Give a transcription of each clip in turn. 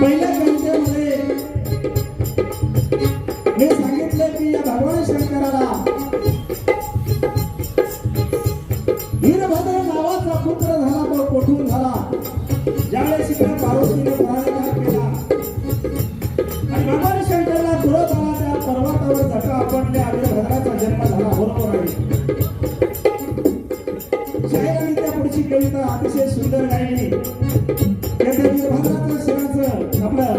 baila canta अशी कविता अतिशय सुंदर गायली शिराचं आपलं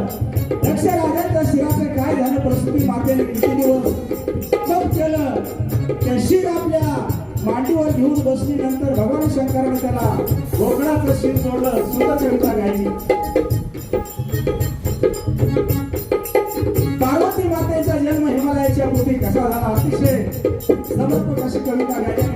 शिराचं काय झालं मातेने किती दिवस केलं? त्या आपल्या मांडीवर घेऊन बसली नंतर भगवान शंकराने त्याला सोडलं सुंदर कविता गायली पार्वती मातेचा जन्म हिमालयाच्या पोटी कसा झाला? अतिशय समर्पक अशी कविता गायली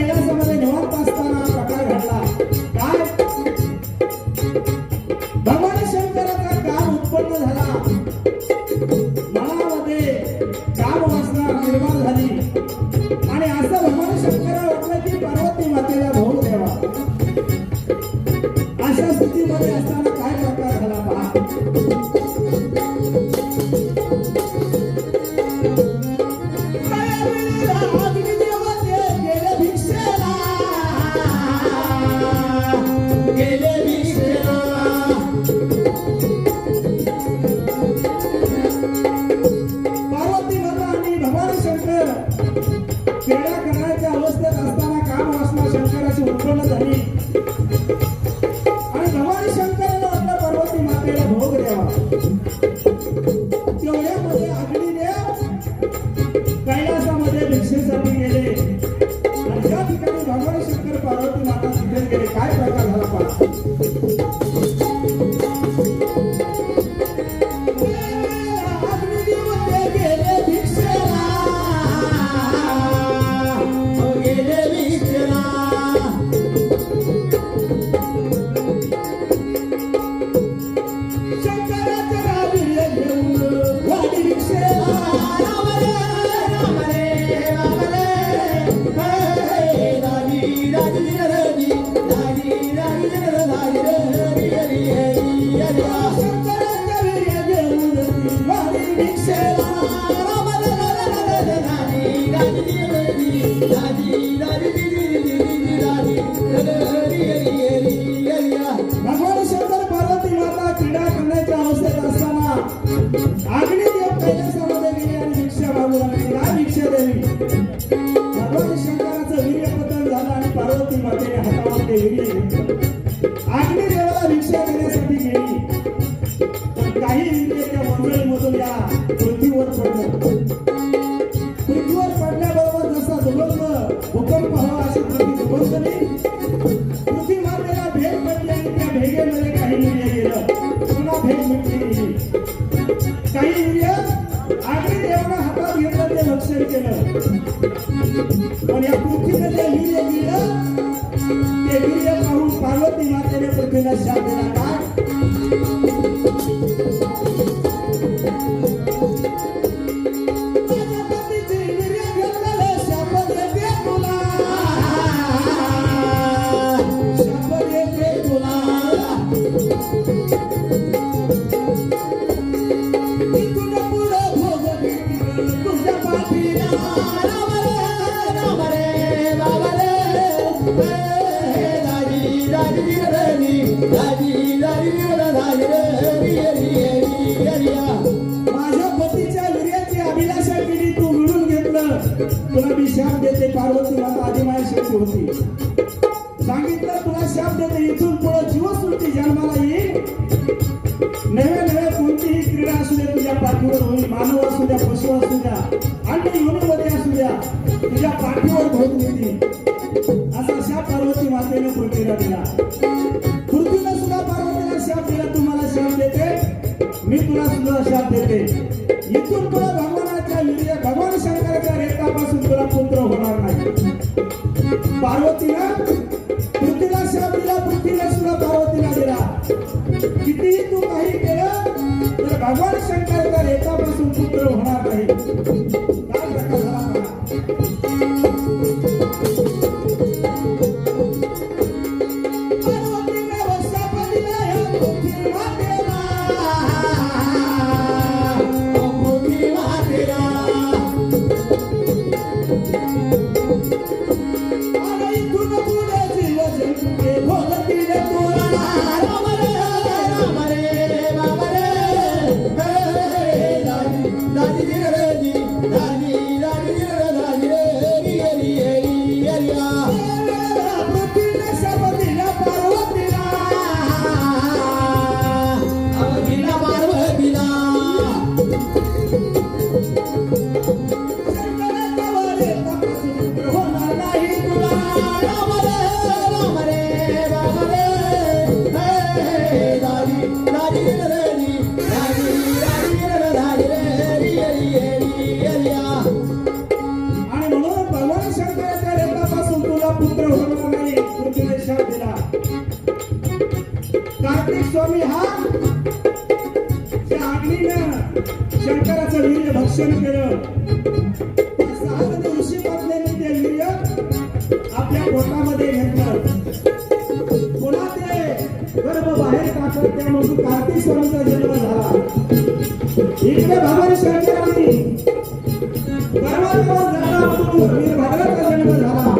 哎。त्यांनी काय प्रकार I अग्निदेवाला गेली काही इंद्रिय तुला मी शाप देते पार्वती माता आधी माझ्या शक्ती होती. सांगितलं तुला शाप देते इथून पुढे जीवसृष्टी जन्माला येईल. नव्या नव्या कोणतीही क्रीडा असू द्या तुझ्या पाठीवर होईल मानव असू द्या पशु असू द्या आणि योनीमध्ये असू द्या तुझ्या पाठीवर भोग येतील असा शाप पार्वती मातेने पृथ्वीला दिला. पृथ्वीला सुद्धा पार्वतीला शाप दिला तुम्हाला शाप देते मी तुला सुद्धा शाप देते. इथून पुढे भगवानाच्या वीर्य भगवान शंकराच्या रेखापासून तुला पुत्र होणार नाही. पार्वतीला पृथ्वीला शाप दिला पृथ्वीला सुद्धा पार्वतीला दिला. कितीही तू काही केलं तर भगवान शंकराच्या रेखापासून पुत्र होणार नाही. Rohana hi tu aa Rohana. Kartik जन्म झाला. इकडे भगवान शंकरांनी जन्म झाला.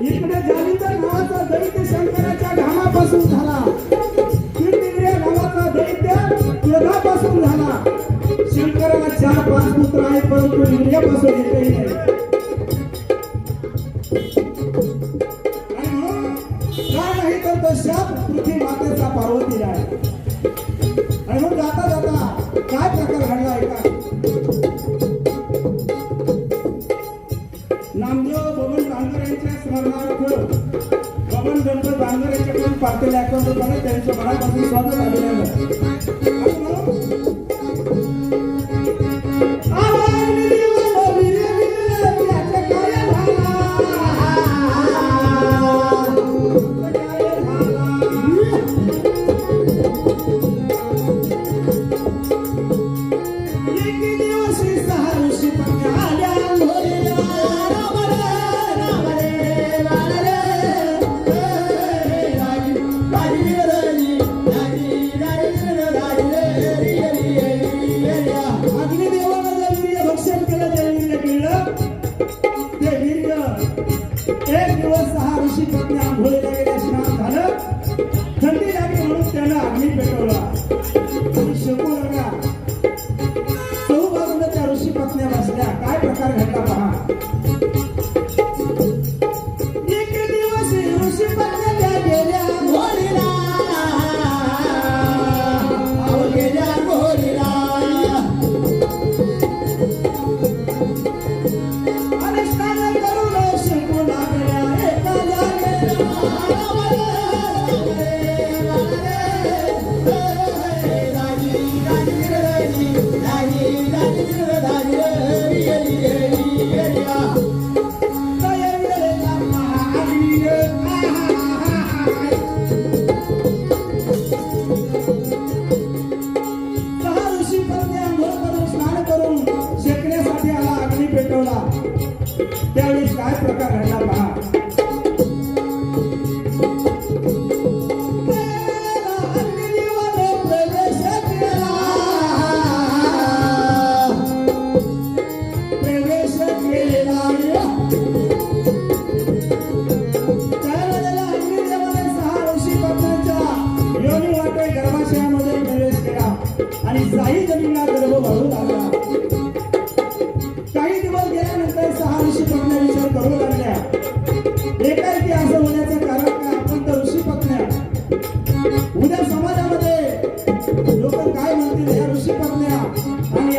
इकडे जालिंदर नावाचा दैत्य शंकराच्या घामापासून झाला. नावाचा दैत्य क्रोधापासून झाला. शंकराला चार पाच पुत्र आहेत परंतु इंद्रियापासून एकही नाही. तो शाप पृथ्वी मातेचा पार्वतीला आहे आणि मग जाता जाता काय प्रकार घडला आहे का नामदेव बबन बांगर यांच्या स्मरणार्थ बबन गणपत बांगर यांच्याकडून पाटील अकाउंट त्यांच्या मनापासून स्वागत आले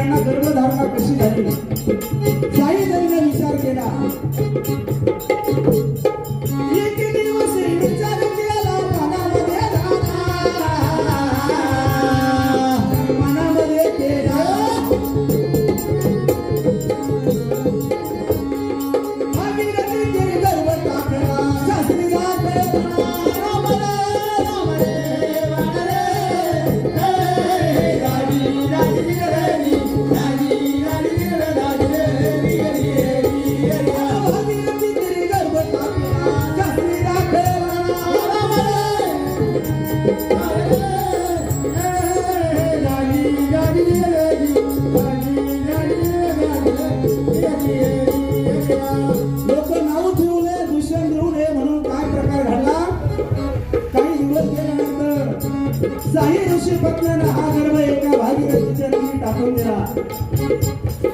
त्यांना गर्भधारणा कशी झाली? जाई विचार केला.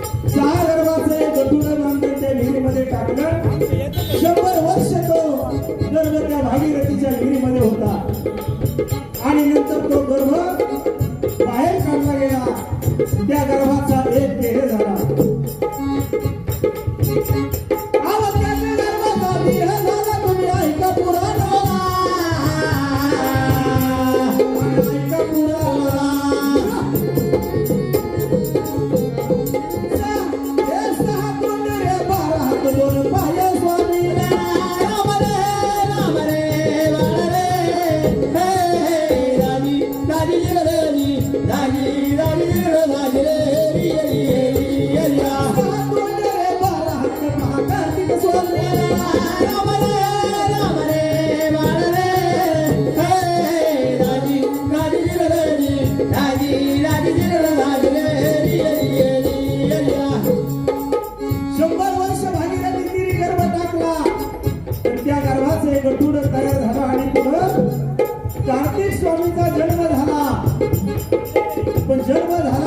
Yeah. हे गटूड तयार झाला आणि पुढं कार्तिक स्वामीचा जन्म झाला. पण जन्म झाला